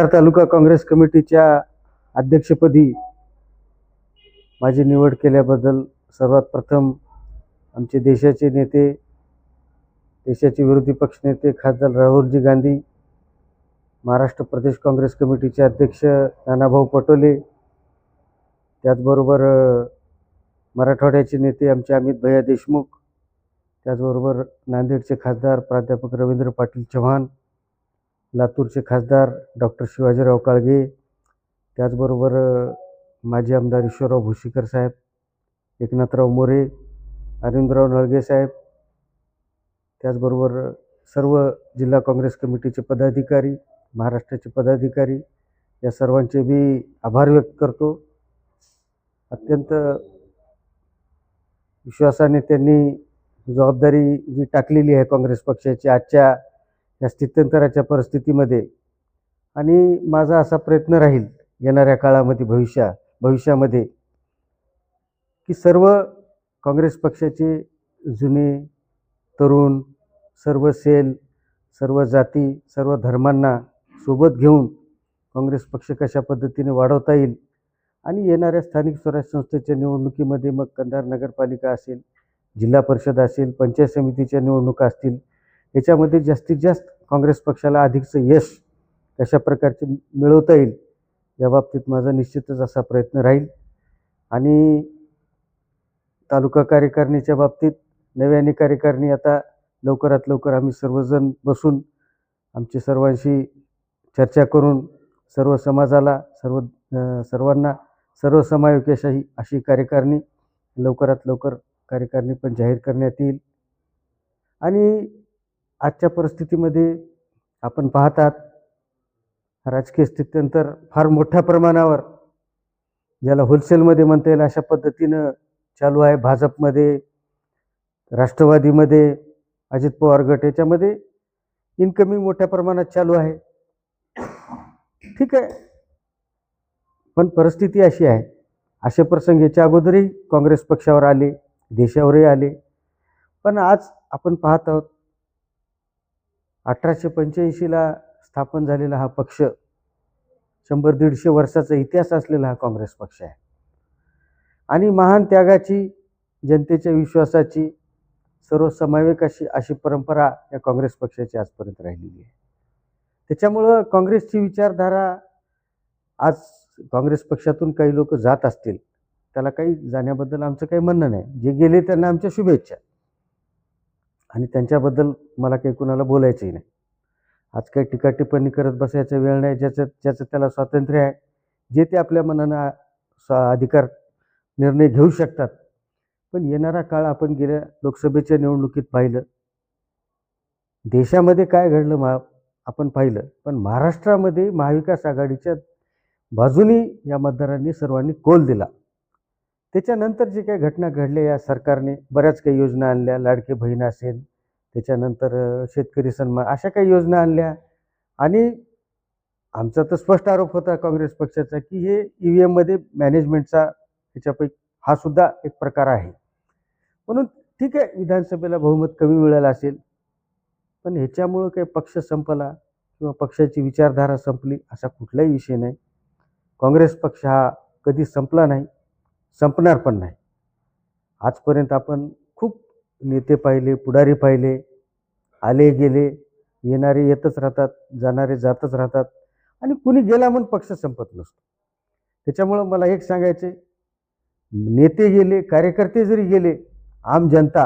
पठार तालुका काँग्रेस कमिटीच्या अध्यक्षपदी माझी निवड केल्याबद्दल सर्वात प्रथम आमचे देशाचे नेते देशाचे विरोधी पक्षनेते खासदार राहुलजी गांधी महाराष्ट्र प्रदेश काँग्रेस कमिटीचे अध्यक्ष नानाभाऊ पटोले त्याचबरोबर मराठवाड्याचे नेते आमचे अमित भैया देशमुख त्याचबरोबर नांदेडचे खासदार प्राध्यापक रवींद्र पाटील चव्हाण लातूरचे खासदार डॉक्टर शिवाजीराव काळगे त्याचबरोबर माजी आमदार ईश्वरराव भुशीकर साहेब एकनाथराव मोरे अरविंदराव नळगे साहेब त्याचबरोबर सर्व जिल्हा काँग्रेस कमिटीचे पदाधिकारी महाराष्ट्राचे पदाधिकारी या सर्वांचे मी आभार व्यक्त करतो. अत्यंत विश्वासाने त्यांनी जबाबदारी जी टाकलेली आहे काँग्रेस पक्षाची आजच्या या स्थित्यंतराच्या परिस्थितीमध्ये. आणि माझा असा प्रयत्न राहील येणाऱ्या काळामध्ये भविष्या भविष्यामध्ये की सर्व काँग्रेस पक्षाचे जुने तरुण सर्व सेल सर्व जाती सर्व धर्मांना सोबत घेऊन काँग्रेस पक्ष कशा पद्धतीने वाढवता येईल आणि येणाऱ्या स्थानिक स्वराज्य संस्थेच्या निवडणुकीमध्ये मग कंधार नगरपालिका असेल जिल्हा परिषद असेल पंचायत समितीच्या निवडणुका असतील याच्यामध्ये जास्तीत जास्त काँग्रेस पक्षाला अधिकचं यश कशा प्रकारचे मिळवता येईल या बाबतीत माझा निश्चितच असा प्रयत्न राहील. आणि तालुका कार्यकारिणीच्या बाबतीत नव्याने कार्यकारिणी आता लवकरात लवकर आम्ही सर्वजण बसून आमची सर्वांशी चर्चा करून सर्व समाजाला सर्व सर्वांना सर्व समावेश अशी अशी कार्यकारिणी लवकरात लवकर कार्यकारिणी पण जाहीर करण्यात येईल. आणि आजच्या परिस्थितीमध्ये आपण पाहतात राजकीय स्थित्यंतर फार मोठ्या प्रमाणावर ज्याला होलसेलमध्ये म्हणता येईल अशा पद्धतीनं चालू आहे. भाजपमध्ये राष्ट्रवादीमध्ये अजित पवार गट याच्यामध्ये इन्कमिंग मोठ्या प्रमाणात चालू आहे. ठीक आहे. पण परिस्थिती अशी आहे. असे प्रसंग याच्या अगोदरही काँग्रेस पक्षावर आले देशावरही आले. पण आज आपण पाहत आहोत अठराशे पंच्याऐंशीला स्थापन झालेला हा पक्ष शंभर दीडशे वर्षाचा इतिहास असलेला हा काँग्रेस पक्ष आहे. आणि महान त्यागाची जनतेच्या विश्वासाची सर्वसमावेक अशी अशी परंपरा या काँग्रेस पक्षाची आजपर्यंत राहिलेली आहे. त्याच्यामुळं काँग्रेसची विचारधारा आज काँग्रेस पक्षातून काही लोक जात असतील त्याला काही जाण्याबद्दल आमचं काही म्हणणं नाही. जे गेले त्यांना आमच्या शुभेच्छा. आणि त्यांच्याबद्दल मला काही कुणाला बोलायचंही नाही. आज काही टीका टिप्पणी करत बसायचा वेळ नाही ज्याचं ज्याचं त्याला स्वातंत्र्य आहे जे ते आपल्या मनानं स्वा अधिकार निर्णय घेऊ शकतात. पण येणारा काळ आपण गेल्या लोकसभेच्या निवडणुकीत पाहिलं. देशामध्ये काय घडलं मा आपण पाहिलं. पण महाराष्ट्रामध्ये महाविकास आघाडीच्या बाजूनी या मतदारांनी सर्वांनी कोल दिला. त्याच्यानंतर जे काही घटना घडल्या या सरकारने बऱ्याच काही योजना आणल्या लाडके बहीण असेल त्याच्यानंतर शेतकरी सन्मान अशा काही योजना आणल्या. आणि आमचा तर स्पष्ट आरोप होता काँग्रेस पक्षाचा की हे ई व्ही एममध्ये मॅनेजमेंटचा त्याच्यापैकी हा सुद्धा एक प्रकार आहे. म्हणून ठीक आहे विधानसभेला बहुमत कमी मिळालं असेल पण ह्याच्यामुळं काही पक्ष संपला किंवा पक्षाची विचारधारा संपली असा कुठलाही विषय नाही. काँग्रेस पक्ष हा कधी संपला नाही. संपणार पण नाही. आजपर्यंत आपण खूप नेते पाहिले पुढारी पाहिले आले गेले येणारे येतच राहतात जाणारे जातच राहतात आणि कुणी गेला म्हणून पक्ष संपत नसतो. त्याच्यामुळं मला एक सांगायचे नेते गेले कार्यकर्ते जरी गेले आम जनता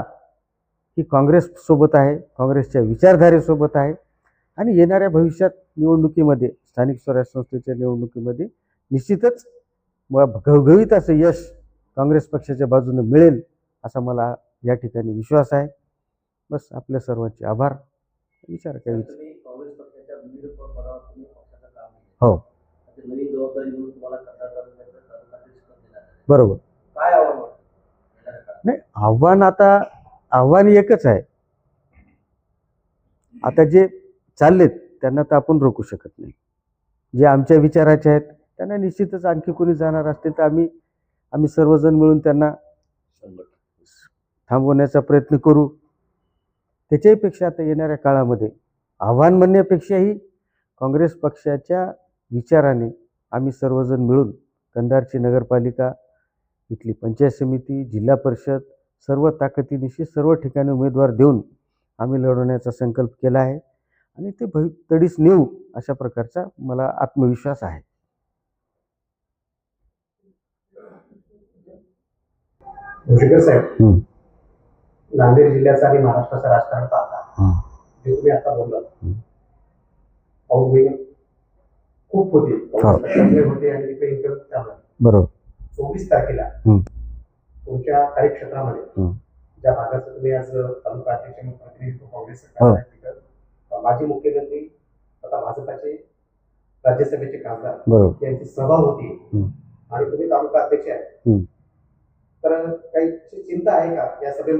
ही काँग्रेससोबत आहे काँग्रेसच्या विचारधारेसोबत आहे आणि येणाऱ्या भविष्यात निवडणुकीमध्ये स्थानिक स्वराज्य संस्थेच्या निवडणुकीमध्ये निश्चितच घवघवीत असं यश काँग्रेस पक्षाच्या बाजूनं मिळेल असा मला या ठिकाणी विश्वास आहे. बस आपल्या सर्वांचे आभार. विचार काय. हो. बरोबर? नाही आव्हान आता आव्हान एकच आहे. आता जे चाललेत त्यांना तर आपण रोखू शकत नाही. जे आमच्या विचाराचे आहेत त्यांना निश्चितच आणखी कोणी जाणार असतील तर आम्ही आम्ही सर्वजण मिळून त्यांना थांबवण्याचा प्रयत्न करू. त्याच्याही पेक्षा आता येणाऱ्या काळामध्ये आव्हान म्हणण्यापेक्षाही काँग्रेस पक्षाच्या विचाराने आम्ही सर्वजण मिळून कंधारची नगरपालिका इथली पंचायत समिती जिल्हा परिषद सर्व ताकदीनिशी सर्व ठिकाणी उमेदवार देऊन आम्ही लढवण्याचा संकल्प केला आहे. आणि ते भवि तडीस नेऊ अशा प्रकारचा मला आत्मविश्वास आहे. भोशीकर साहेब. नांदेड जिल्ह्याचं आणि महाराष्ट्राचं राजकारण पाहता हं. जे तुम्ही आता बोललात. अवघे खूप होते हो. होते आणि चांगला बरोबर चोवीस तारखेला. तुमच्या कार्यक्षेत्रामध्ये. ज्या भागाचं तुम्ही आज तालुका अध्यक्ष म्हणून प्रतिनिधित्व काँग्रेस हो. सरकार तिथं माजी मुख्यमंत्री आता भाजपाचे राज्यसभेचे खासदार यांची सभा होती. आणि तुम्ही तालुका अध्यक्ष आहे. तर काही चिंता आहे का या सभेमध्ये?